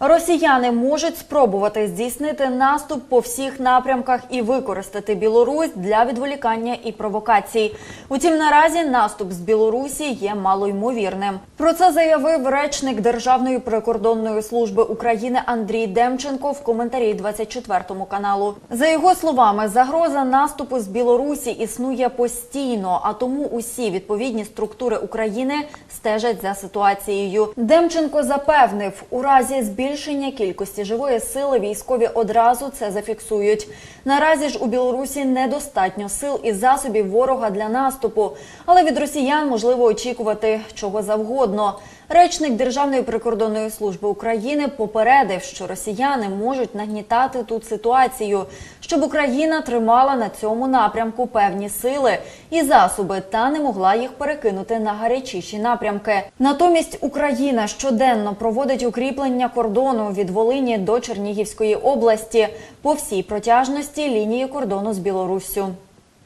Росіяни можуть спробувати здійснити наступ по всіх напрямках і використати Білорусь для відволікання і провокацій. Утім, наразі наступ з Білорусі є малоймовірним. Про це заявив речник Державної прикордонної служби України Андрій Демченко в коментарі 24 каналу. За його словами, загроза наступу з Білорусі існує постійно, а тому усі відповідні структури України стежать за ситуацією. Демченко запевнив, у разі збільшення кількості живої сили військові одразу це зафіксують. Наразі ж у Білорусі недостатньо сил і засобів ворога для наступу, але від росіян можливо очікувати чого завгодно. Речник Державної прикордонної служби України попередив, що росіяни можуть нагнітати тут ситуацію, щоб Україна тримала на цьому напрямку певні сили і засоби та не могла їх перекинути на гарячіші напрямки. Натомість Україна щоденно проводить укріплення кордону від Волині до Чернігівської області по всій протяжності лінії кордону з Білоруссю.